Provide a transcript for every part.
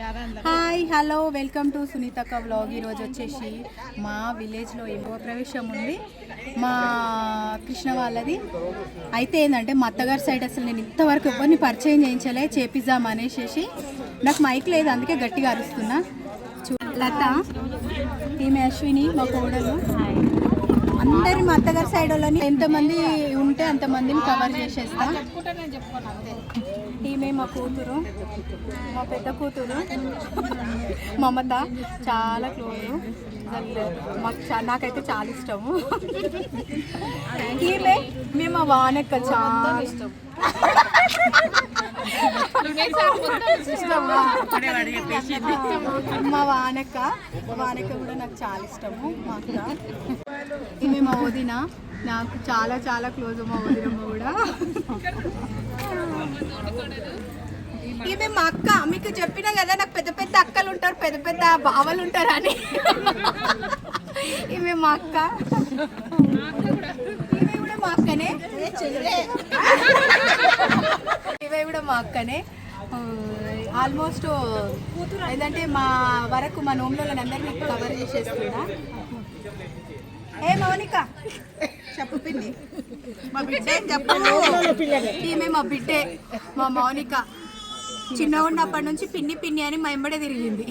Hi hello welcome to సునీతక్క vlog. ఈరోజు వచ్చేసి మా విలేజ్లో ఏమో ప్రవేశం ఉంది. మా కృష్ణ వాళ్ళది. అయితే ఏంటంటే మా అత్తగారి సైడ్ అసలు నేను ఇంతవరకు ఎవరిని పరిచయం చేయించలే చేపిద్దాం అనేసి నాకు మైక్ లేదు అందుకే గట్టిగా అరుస్తున్నా. చూ లత ఈమె అశ్విని మా కోడలు. అందరి మా అత్తగారి సైడ్ వాళ్ళని ఎంతమంది ఉంటే అంతమందిని కవర్ చేసేస్తా. ఈమె మా కూతురు మా పెద్ద కూతురు మమత చాలా క్లోజ్. మాకు నాకైతే చాలా ఇష్టము. ఈమె మేము మా వానక్క చాలా ఇష్టం? మా వానక్క. వానక్క కూడా నాకు చాలా ఇష్టము మా అక్క. ఈమె మా వదిన. నాకు చాలా చాలా క్లోజ్ మా వదినమ్మ కూడా. ఈమె మా అక్క. మీకు చెప్పినా కదా నాకు పెద్ద పెద్ద అక్కలు ఉంటారు పెద్ద పెద్ద బావలు ఉంటారు అని ఈమె మా అక్క. అక్కనే. కూడా మా అక్కనే. ఆల్మోస్ట్ ఏంటంటే మా వరకు మా నోమ్లో అందరినీ కవర్ చేసేస్తున్నా. ఏ మౌనిక? చెప్పు పిన్ని. మా బిడ్డే చెప్పు. ఈమె మా బిడ్డే మా మౌనిక. చిన్న ఉన్నప్పటి నుంచి పిన్ని పిన్ని అని మా ఎంబడే తిరిగింది.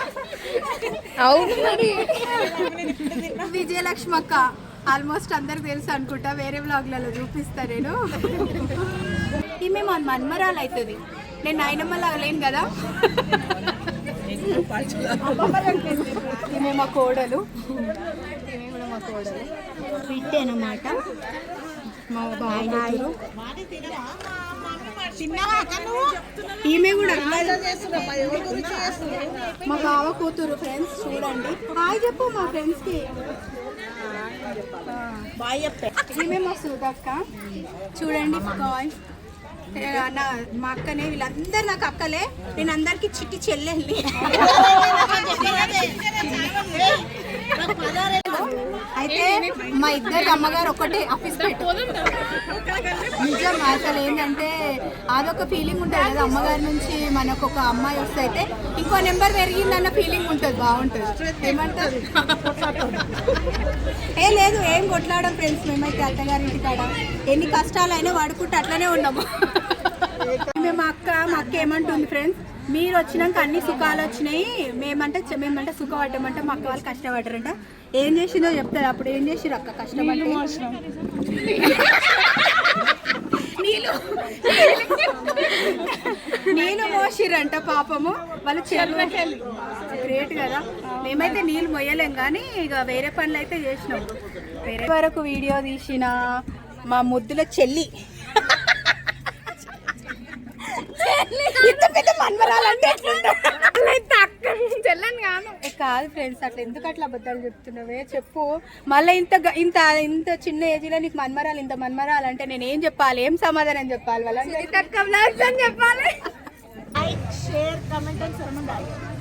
విజయలక్ష్మి అక్క ఆల్మోస్ట్ అందరికి తెలుసు అనుకుంటా వేరే వ్లాగ్లలో చూపిస్తా నేను. ఈమె మన్మరాలు అవుతుంది నేను నాయనమ్మ లేను కదా. ఈమె మా కోడలు. ఈమె కూడా మా కోడలు. బిడ్డే మా బాయ్ ఈమె కూడా మా బావ కూతురు ఫ్రెండ్స్ చూడండి. హాయ్ చెప్పు మా ఫ్రెండ్స్కి. బాయ్ చెప్పే. ఈమె మా సుధక్క. చూడండి బాయ్. నా మా అక్కనే వీళ్ళందరూ నాకు అక్కలే. నేను అందరికి చిట్టి చెల్లెల్ని అయితే మా ఇద్దరు అమ్మగారు ఒకటే ఆఫీస్ నిజం అసలు ఏంటంటే అదొక ఫీలింగ్ ఉంటుంది కదా అమ్మగారి నుంచి మనకు ఒక అమ్మాయి వస్తే అయితే ఇంకో నెంబర్ పెరిగిందన్న ఫీలింగ్ ఉంటుంది బాగుంటుంది. ఏమంటారు? ఏ లేదు ఏం కొట్లాడడం ఫ్రెండ్స్ మేమైతే అత్తగారి ఇంటి కాడ. ఎన్ని కష్టాలైనా వాడుకుంటూ అట్లనే ఉన్నాము. మేము అక్క మా అక్క ఏమంటుంది ఫ్రెండ్స్ మీరు వచ్చినాక అన్ని సుఖాలు వచ్చినాయి మేమంటే మేమంటే సుఖపడ్డామంటే మా అక్క వాళ్ళు కష్టపడ్డారంట. ఏం చేసిందో చెప్తారు? అప్పుడు ఏం చేసిరు అక్క? కష్టపడి నీళ్ళు నీళ్ళు. మోసిరంట పాపము. వాళ్ళు చెరువుకెళ్ళి గ్రేట్ కదా. మేమైతే నీళ్ళు మొయ్యలేం కానీ ఇక వేరే పనులు అయితే చేసినాం. వేరే వరకు వీడియో తీసిన మా ముద్దుల చెల్లి. కాదు ఫ్రెండ్స్ అట్లా ఎందుకు అట్లా అబద్ధాలు చెప్తున్నావే? చెప్పు. మళ్ళీ ఇంత ఇంత ఇంత చిన్న ఏజ్లో నీకు మన్మరాలు ఇంత మన్మరాలు అంటే నేను ఏం చెప్పాలి? ఏం సమాధానం చెప్పాలి? వాళ్ళ తక్కువ బ్లాగ్స్ అని చెప్పాలి. Like share comment and subscribe